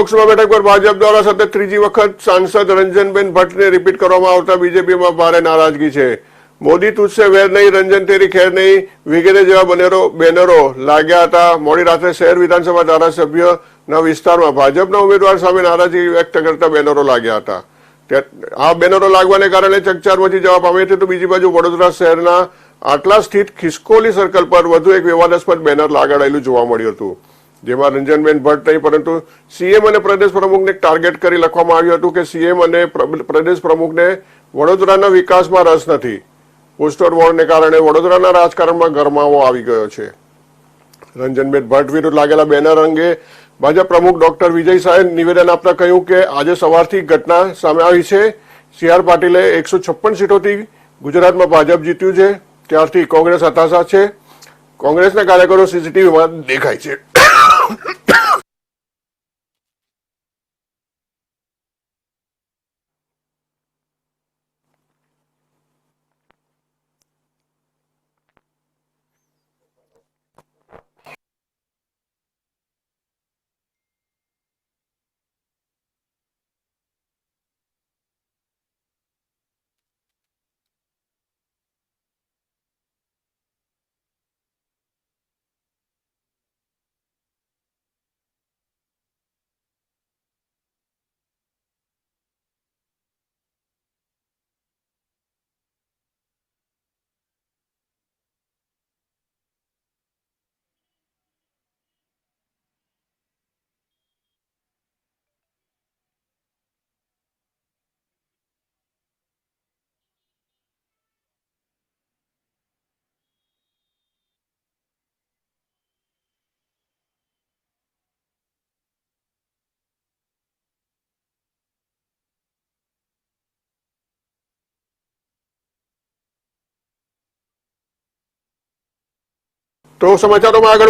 લોકસભા બેઠક પર ભાજપ દ્વારા સતત ત્રીજી વખત સાંસદ રંજનબેન ભટ્ટને રિપીટ કરવામાં આવતા બીજેપીમાં ભારે નારાજગી છે. મોદી તુજસે વેર નહીં, રંજન તેરી ખેર નહીં, વગેરે જેવા બનેરો, બેનરો લાગ્યા હતા. મોડી રાત્રે શહેર વિધાનસભા ધારાસભ્યના વિસ્તારમાં ભાજપના ઉમેદવાર સામે નારાજગી વ્યક્ત કરતા બેનરો લાગ્યા હતા. આ બેનરો લાગવાને કારણે ચકચાર મચી જવા પામી હતી તો બીજી બાજુ વડોદરા શહેરના આટલા સ્થિત ખિસકોલી સર્કલ પર વધુ એક વિવાદાસ્પદ બેનર લાગાડેલું જોવા મળ્યું હતું. જેમાં રંજનબેન ભટ્ટ નહીં, પરંતુ સીએમ અને પ્રદેશ પ્રમુખને ટાર્ગેટ કરી લખવામાં આવ્યું હતું કે સીએમ અને પ્રદેશ પ્રમુખને વડોદરાના વિકાસમાં રસ નથી. પોસ્ટર વોરને કારણે વડોદરાના રાજકારણમાં ગરમાવો આવી ગયો છે. રંજનબેન ભટ્ટ વિરુદ્ધ લાગેલા બેનર અંગે ભાજપ પ્રમુખ ડોક્ટર વિજય શાહે નિવેદન આપતા કહ્યું કે આજે સવારથી ઘટના સામે આવી છે. સી આર પાટીલે એકસો છપ્પન સીટોથી ગુજરાતમાં ભાજપ જીત્યું છે. ત્યારથી કોંગ્રેસ હતાશા છે. કોંગ્રેસના કાર્યકરો સીસીટીવીમાં દેખાય છે. Oh! તો સમાચારોમાં આગળ